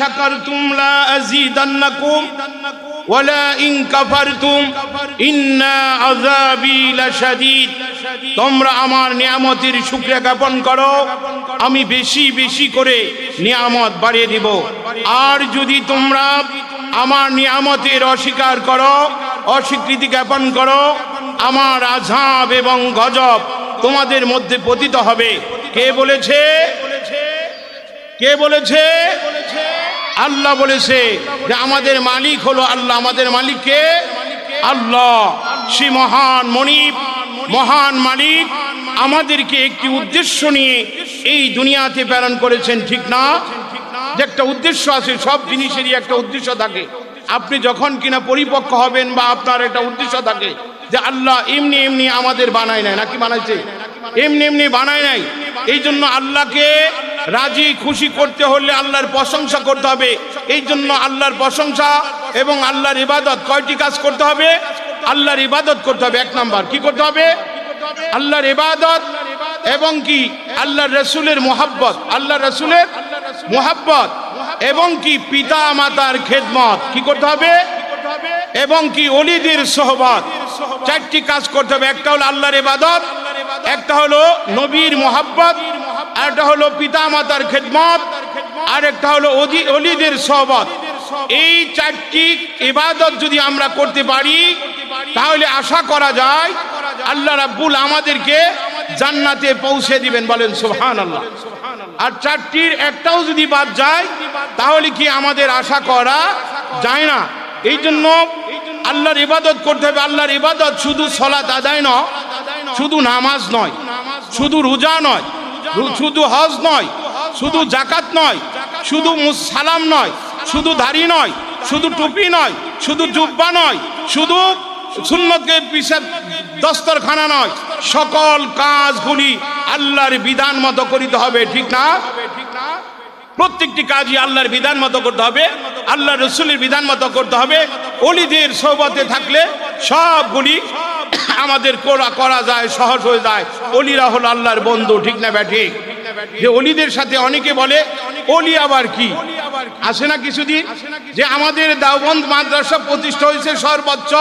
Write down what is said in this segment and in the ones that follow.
শাকারতুম লা আযীদান্নাকুম ওয়ালা ইন কাফারতুম ইন্না আযাবি লাশাদীদ। তোমরা আমার নিয়ামতের শুকরিয়া জ্ঞাপন করো, আমি বেশি বেশি করে নিয়ামত বাড়িয়ে দিব। আর যদি তোমরা আমার নিয়ামতের অস্বীকার করো, অস্বীকৃতি জ্ঞাপন করো, আমার আঝাব এবং গজব তোমাদের মধ্যে পতিত হবে। কে বলেছে? কে বলেছে? আল্লাহ বলেছে যে আমাদের মালিক হলো আল্লাহ। আমাদের মালিককে আল্লাহ। সে মহান মনিব, মহান মালিক আমাদেরকে একটি উদ্দেশ্য নিয়ে এই দুনিয়াতে প্রেরণ করেছেন, ঠিক না? যে একটা উদ্দেশ্য আছে, সব জিনিসেরই একটা উদ্দেশ্য থাকে। আপনি যখন কিনা পরিপক্ক হবেন বা আপনার একটা উদ্দেশ্য থাকে যে আল্লাহ এমনি এমনি আমাদের বানায় নাই নাকি বানাইছে? এমনি এমনি বানায় নাই এই জন্য আল্লাহকে রাজি, খুশি করতে হলে আল্লাহর প্রশংসা করতে হবে। এই জন্য আল্লাহর প্রশংসা এবং আল্লাহর ইবাদত কয়টি কাজ করতে হবে? আল্লাহর ইবাদত করতে হবে, এক নাম্বার। কি করতে হবে? আল্লাহর ইবাদত এবং কি? আল্লাহর রসুলের মোহাব্বত। আল্লাহ রসুলের মোহাব্বত এবং কি? পিতা মাতার খেদমত। কি করতে হবে? এবং কি? অলিদের সোহবত। চারটি কাজ করতে হবে। একটা হলো আল্লাহর ইবাদত, একটা হলো নবীর মোহাব্বত একটা হলো পিতা মাতার খেদমত আর একটা হলো অলিদের সোহবত। এই চারটি ইবাদত যদি আমরা করতে পারি, তাহলে আশা করা যায় আল্লাহ রাব্বুল আমাদেরকে জান্নাতে পৌঁছে দিবেন বলেন সুবহান আল্লাহ আর চারটির একটাও যদি বাদ যায়, তাহলে কি আমাদের আশা করা যায় না? এই জন্য আল্লাহর ইবাদত করতে হবে। আল্লাহর ইবাদত শুধু সলাত আদায় নয়, শুধু নামাজ নয়, শুধু রোজা নয় শুধু হজ নয় শুধু জাকাত নয় শুধু সালাম নয় শুধু দাড়ি নয় শুধু টুপি নয় শুধু জুব্বা নয়। শুধু সুন্নতকে পিছে দস্তরখানা নয়। সকল কাজগুলি আল্লাহর বিধান মতো করিতে হবে ঠিক না? প্রত্যেকটি কাজই আল্লাহর বিধান মতো করতে হবে আল্লাহ রসুলের বিধান মতো করতে হবে। অলিদের সৌবতে থাকলে সবগুলি আমাদের করা করা যায়, সহজ হয়ে যায়। অলিরা হলো আল্লাহর বন্ধু, ঠিক না ব্যাঠি যে অলিদের সাথে অনেকে বলে, অলি আবার কি? আসে না কিছুদিন? যে আমাদের দাওবন্দ মাদ্রাসা প্রতিষ্ঠা হয়েছে সর্বোচ্চ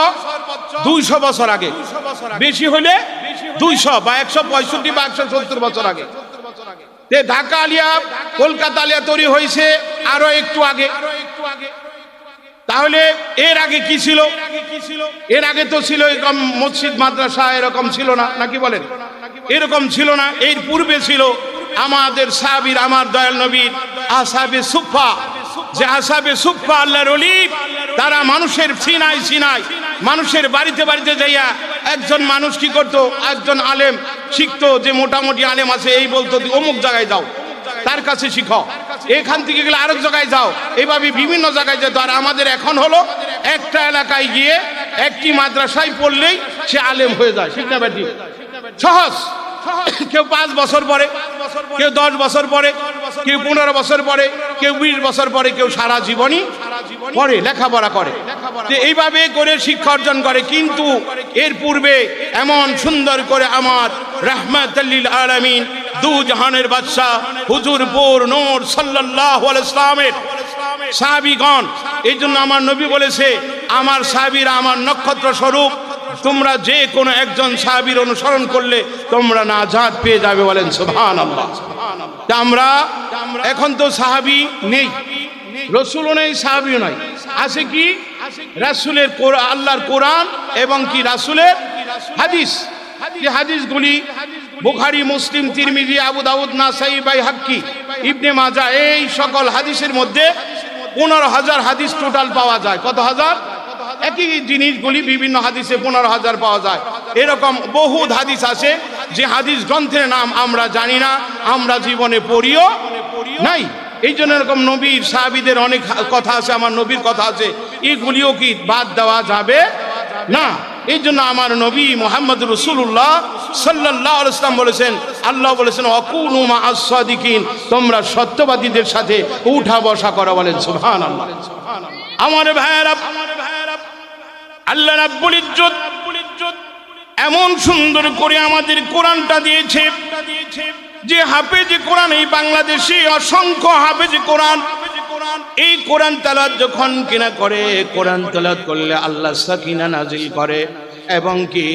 দুইশো বছর আগে। বেশি হলে দুইশো বা একশো পঁয়ষট্টি বা একশো সত্তর বছর আগে। ঢাকা আলিয়া, কলকাতা আলিয়া তৈরি হয়েছে আরও একটু আগে। তাহলে এর আগে কি ছিল? এর আগে তো ছিল এরকম মসজিদ, মাদ্রাসা এরকম ছিল না, নাকি বলেন? এরকম ছিল না, এর পূর্বে ছিল আমাদের সাহাবীর, আমার দয়াল নবীর আসাবে সুফা যে আসাবে সুফা আল্লাহর অলি তারা মানুষের সিনাই সিনাই মানুষের বাড়িতে বাড়িতে যাইয়া একজন মানুষ কি করতো? একজন আলেম শিখতো যে মোটামুটি আলেম আছে, এই বলতো, অমুক জায়গায় যাও, তার কাছে শিখো এখান থেকে গেলে আরেক জায়গায় যাও। এভাবে বিভিন্ন জায়গায় যেত। আর আমাদের এখন হলো, একটা এলাকায় গিয়ে একটি মাদ্রাসায় পড়লেই সে আলেম হয়ে যায়। না ব্যাটি সহজ। কেউ পাঁচ বছর পরে কেউ দশ বছর পরে কেউ পনেরো বছর পরে কেউ বিশ বছর পরে কেউ সারা জীবনই পড়ে, লেখাপড়া করে। এইভাবে করে শিক্ষা অর্জন করে, কিন্তু এর পূর্বে এমন সুন্দর করে আমার রহমাতাল্লিল আলামিন দু জাহানের বাদশাহ হুজুরপুর নূর সাল্লাল্লাহু আলাইহি ইসলামের সাহাবীগণ এই জন্য আমার নবী বলেছে, আমার সাহাবীরা আমার নক্ষত্র স্বরূপ, তোমরা যে কোনো একজন সাহাবীর অনুসরণ করলে তোমরা নাজাত পেয়ে যাবে বলেন সুবহান আল্লাহ আমরা এখন তো সাহাবী নেই। রসুলও নেই, সাহাবিও নাই। আছে কি? রাসুলের আল্লাহর কোরআন এবং কি রাসুলের হাদিস? যে হাদিসগুলি বুখারি, মুসলিম, তিরমিজি, আবু দাউদ, নাসাই বাই হাক্কি ইবনে মাজা, এই সকল হাদিসের মধ্যে পনেরো হাজার হাদিস টোটাল পাওয়া যায়। কত হাজার? একই জিনিসগুলি বিভিন্ন হাদিসে পনেরো হাজার পাওয়া যায়। এরকম বহু হাদিস আছে, যে হাদিস গ্রন্থের নাম আমরা জানি না, আমরা জীবনে পড়িও নাই। এই জন্য এরকম নবীর সাহাবিদের অনেক কথা আছে, আমার নবীর কথা আছে। এগুলিও কি বাদ দেওয়া যাবে? না। এই জন্য আমার নবী মোহাম্মদ রসুল্লাহ সাল্লাহ ইসলাম বলেছেন, আল্লাহ বলেছেন অকুনুমা আসাদিকিন তোমরা সত্যবাদীদের সাথে উঠা বসা করা বলেন সুবহান আল্লাহ আমার ভাইয়েরা, আল্লাহ রাব্বুল ইজ্জত এমন সুন্দর করে আমাদের কোরআনটা দিয়েছে। যে হাফেজ কোরআন, এই বাংলাদেশে অসংখ্য হাফেজ কোরআন। এই কোরআন তালাত যখন কিনা করে, কোরআন তালাত করলে আল্লাহ সাকিনা নাজিল করে এবং কি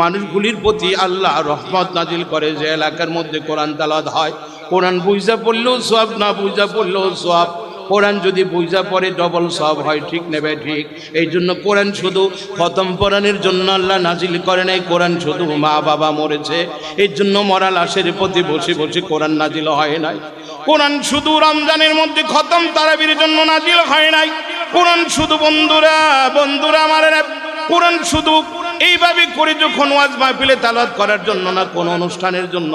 মানুষগুলির প্রতি আল্লাহ রহমত নাজিল করে যে এলাকার মধ্যে কোরআন তালাত হয়। কোরআন বুঝা পড়লেও সব না বুঝা পড়লেও সব কোরআন যদি বুঝা পড়ে ডবল সব হয়, ঠিক নেবে ঠিক। এই জন্য কোরআন শুধু খতম পরাণের জন্য আল্লাহ নাজিল করে নাই, কোরআন শুধু মা বাবা মরেছে। এই জন্য মরা লাশের প্রতি বসে বসে কোরআন নাজিল হয় নাই। কোরআন শুধু রমজানের মধ্যে খতম, তারাবির জন্য নাজিল হয় নাই। কোরআন শুধু বন্ধুরা বন্ধুরা আমার কোরআন শুধু এইভাবে করে যখন ওয়াজ মাহফিলে তালাত করার জন্য না কোনো অনুষ্ঠানের জন্য,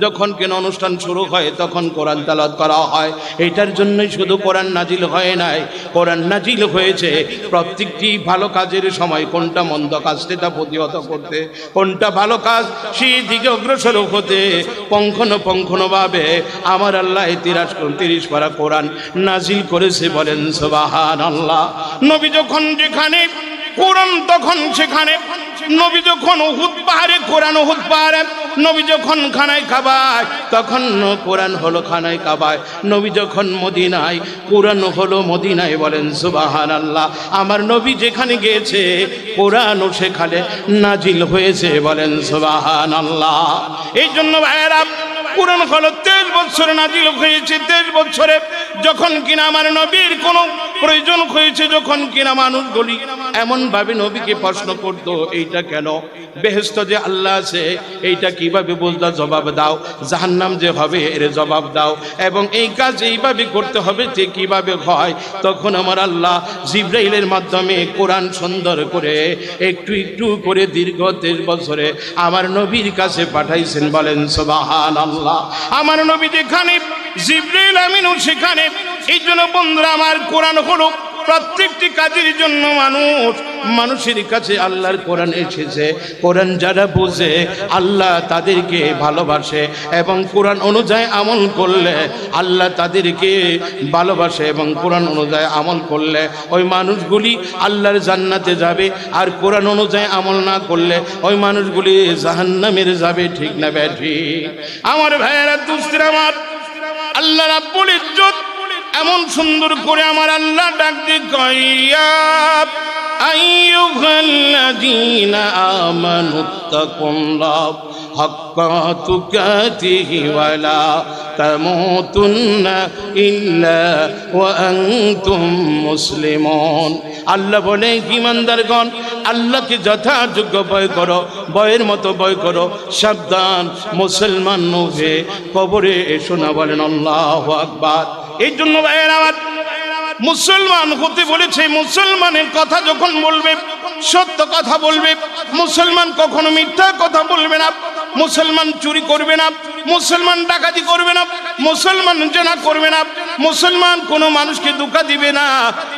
যখন কেন অনুষ্ঠান শুরু হয়, তখন কোরআন তালাত করা হয়। এটার জন্যই শুধু কোরআন নাজিল হয় নাই। কোরআন নাজিল হয়েছে প্রত্যেকটি ভালো কাজের সময়, কোনটা মন্দ কাজ সেটা প্রতিহত করতে, কোনটা ভালো কাজ সেই দিকে অগ্রসর হতে। পঙ্খনো পঙ্খনোভাবে আমার আল্লাহ তিরাশ তিরিশ পারা কোরআন নাজিল করেছে বলেন সোবাহান আল্লাহ নবী যখন যেখানে কোরআন তখন সেখানে, নবী যখন উহুদ পাহাড়ে, কোরআন উহুদ পাহাড়ে, নবী যখন খানায় খাবায় তখন কোরআন হলো খানায় কাবায়। নবী যখন মদিনায়, কোরআন হলো মদিনায় বলেন সুবাহান আল্লাহ আমার নবী যেখানে গিয়েছে, কোরআনও সেখানে নাজিল হয়েছে বলেন সুবাহান আল্লাহ এই জন্য ভাইয়েরা, কোরআন হলো তেইশ বছরে নাজিল হয়েছে, তেইশ বছরে যখন কিনা আমার নবীর কোনো প্রয়োজন হয়েছে যখন কিনা মানুষগুলি এমন ভাবে নবীকে প্রশ্ন করত, এইটা কেন? বেহেস্ত যে আল্লাহ আছে, এইটা কীভাবে বুঝলা? জবাব দাও। জাহান্নাম যে হবে, এর জবাব দাও। এবং এই কাজ এইভাবে করতে হবে যে কীভাবে হয়। তখন আমার আল্লাহ জিব্রাইলের মাধ্যমে কোরআন সুন্দর করে, একটু একটু করে দীর্ঘ তেইশ বছরে আমার নবীর কাছে পাঠাইছেন, বলেন সোবাহান আল্লাহ আমার নবী যেখানে, জিব্রাইল আমিনও সেখানে এই জন্য বন্ধুরা আমার কোরআন হলো প্রত্যেকটি কাজের জন্য মানুষ, মানুষের কাছে আল্লাহর কোরআন এসেছে। কোরআন যারা বোঝে, আল্লাহ তাদেরকে ভালোবাসে এবং কোরআন অনুযায়ী আমল করলে আল্লাহ তাদেরকে ভালোবাসে এবং কোরআন অনুযায়ী আমল করলে ওই মানুষগুলি আল্লাহর জান্নাতে যাবে আর কোরআন অনুযায়ী আমল না করলে ওই মানুষগুলি জাহান্নামের যাবে, ঠিক না ঠিক আমার ভাইয়েরা, দুস্তির আমার, আল্লাহ রাব্বুল ইজ্জত এমন সুন্দর করে আমার আল্লাহ ডাক দি কইয়াব আইয়ুহাল্লাযীনা আমানু তাকুল্লাহ, হাক্কা ইল্লা আল্লাহ বলে ইমানদারগণ আল্লাহকে যথাযোগ্য ভয় করো, ভয়ের মতো ভয় করো, সাবধান, মুসলমান নভে কবরে না বলেন, আল্লাহ আকবার। এই জন্য মুসলমান হতে বলেছে, মুসলমানের কথা যখন বলবে, সত্য কথা বলবে, মুসলমান কখনো মিথ্যা কথা বলবে না, মুসলমান চুরি করবে না, মুসলমান ডাকাতি করবে না, মুসলমান জেনা করবে না, মুসলমান কোনো মানুষকে দুঃখা দিবে না,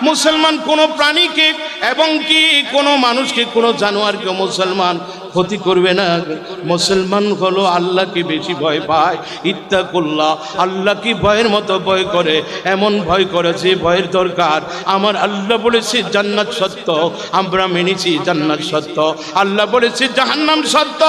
মুসলমান কোনো প্রাণীকে এবং কি কোনো মানুষকে, কোনো জানোয়ারকে মুসলমান ক্ষতি করবে না। মুসলমান হলো আল্লাহকে বেশি ভয় পায়। ইত্তাকুল্লাহ আল্লাহকে ভয়ের মতো ভয় করে? এমন ভয় করে যে ভয়ের দরকার। আমার আল্লাহ বলেছে, জান্নাত সত্য, আমরা মেনেছি জান্নাত সত্য। আল্লাহ বলেছে, জাহান্নাম সত্য,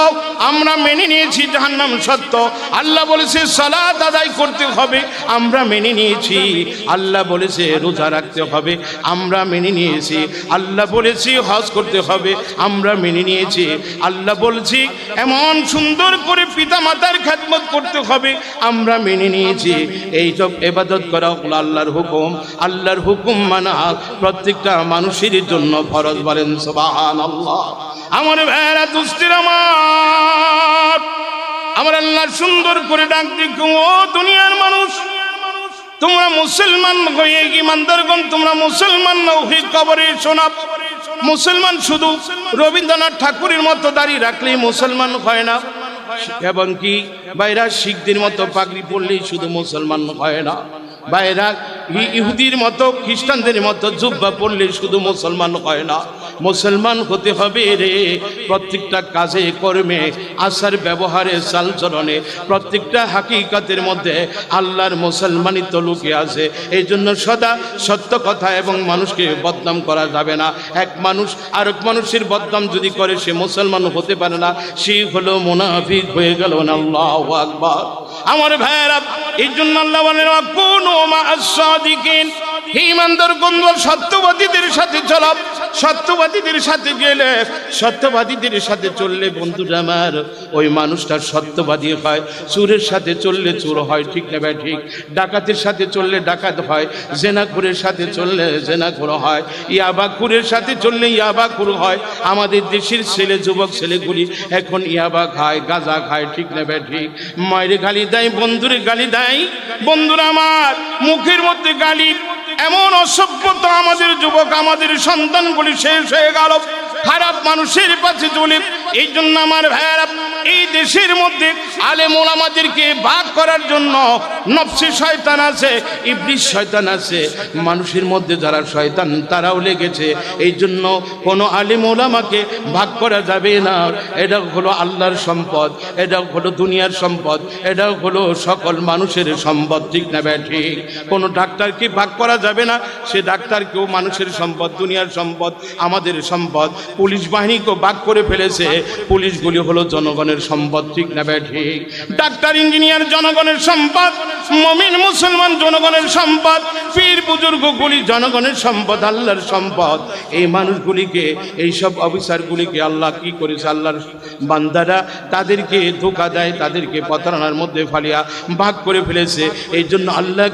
আমরা মেনে নিয়েছি জাহান্নাম সত্য। আল্লাহ বলেছে, সালাত আদায় করতে হবে, আমরা মেনে নিয়েছি। আল্লাহ বলেছে, রোজা রাখতে হবে, আমরা মেনে নিয়েছি। আল্লাহ বলেছি, হজ করতে হবে, আমরা মেনে নিয়েছি। আল্লাহ বলছি, এমন সুন্দর করে পিতা মাতার খ্যাতমত করতে হবে। আমরা মেনে নিয়েছি। এই সব এবাদত করা হলো আল্লাহর হুকুম। আল্লাহর হুকুম মানা প্রত্যেকটা মানুষের জন্য ফরজ বলেন সবাহান আল্লাহ আমার ভেড়া দুষ্টির আমার। আমার আল্লাহ সুন্দর করে ডাক দিক ও দুনিয়ার মানুষ, তোমরা মুসলমান হয়ে ইমানদারগণ তোমরা মুসলমান নও হে কবরে শোনা মুসলমান শুধু রবীন্দ্রনাথ ঠাকুরের মতো দাঁড়িয়ে রাখলেই মুসলমান হয় না। এবং কি বাইরা শিখদের মতো পাগড়ি পড়লেই শুধু মুসলমান হয় না। বাইরা ইহুদির মতো, খ্রিস্টানদের মতো জুব্বা পড়লে শুধু মুসলমান হয় না। মুসলমান হতে হবে রে। প্রত্যেকটা কাজে কর্মে আচার ব্যবহারে চালচরণে প্রত্যেকটা হাকিকাতের মধ্যে আল্লাহর মুসলমানিত্ব লুকে আছে। এই জন্য সদা সত্য কথা এবং মানুষকে বদনাম করা যাবে না। এক মানুষ আর এক মানুষের বদনাম যদি করে, সে মুসলমান হতে পারে না। সে হলো মুনাফিক, হয়ে গেল না আল্লাহ আকবার। আমার ভাইয়েরা এই জন্য আল্লাহ বলেন ইমানদার বন্ধু, সত্যবাদীদের সাথে চলো সত্যবাদীদের সাথে গেলে, সত্যবাদীদের সাথে চললে বন্ধুরা আমার, ওই মানুষটা সত্যবাদী হয়। চুরের সাথে চললে চোর হয়, ঠিক না ভাই, ঠিক? ডাকাতের সাথে চললে ডাকাত হয়, জেনাখুরের সাথে চললে জেনাখুর হয়, ইয়াবাখুরের সাথে চললে ইয়াবাখুর হয়। আমাদের দেশের ছেলে, যুবক ছেলেগুলি এখন ইয়াবা খায়, গাঁজা খায়, ঠিক না ভাই, ঠিক? মায়ের গালি দেয়, বন্ধুরে গালি দেয়। বন্ধুরা আমার, মুখের মধ্যে গালি এমন অসভ্যতা আমাদের যুবক আমাদের সন্তানগুলি শেষ হয়ে গেল। খারাপ মানুষের পাশে চলে এই জন্য আমার ভাইয়ারা, এই দেশের মধ্যে আলেম ওলামাদেরকে ভাগ করার জন্য নফসি শয়তান আছে ইবলিশ শয়তান আছে। মানুষের মধ্যে যারা শয়তান, তারাও লেগেছে। এই জন্য কোনো আলেম ওলামাকে ভাগ করা যাবে না। এটা হলো আল্লাহর সম্পদ এটা হলো দুনিয়ার সম্পদ এটা হলো সকল মানুষের সম্পদ, ঠিক না ব্যা ঠিক। কোনো ডাক্তারকে ভাগ করা যাবে না। সে ডাক্তারকেও মানুষের সম্পদ, দুনিয়ার সম্পদ, আমাদের সম্পদ। পুলিশ বাহিনীকেও ভাগ করে ফেলেছে। পুলিশগুলি হলো জনগণের সম্পদ, ঠিক না ঠিক। ডাক্তার, ইঞ্জিনিয়ার, জনগণের সম্পদ, মমিন, মুসলমান, জনগণের সম্পদ, পীর বুজুর্গগুলি জনগণের সম্পদ, আল্লাহর সম্পদ। এই মানুষগুলিকে, এই সব অফিসারগুলিকে আল্লাহ কি করেছে? আল্লাহর বান্দারা তাদেরকে ধোকা দেয়, তাদেরকে প্রতারণার মধ্যে ফালিয়া ভাগ করে ফেলেছে। এই জন্য আল্লাহ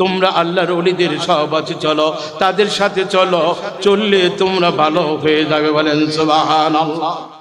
তোমরা আল্লাহর ওলিদের সহবাসে চলো। তাদের সাথে চলো, চললে তোমরা ভালো হয়ে যাবে বলেন সুবহানাল্লাহ।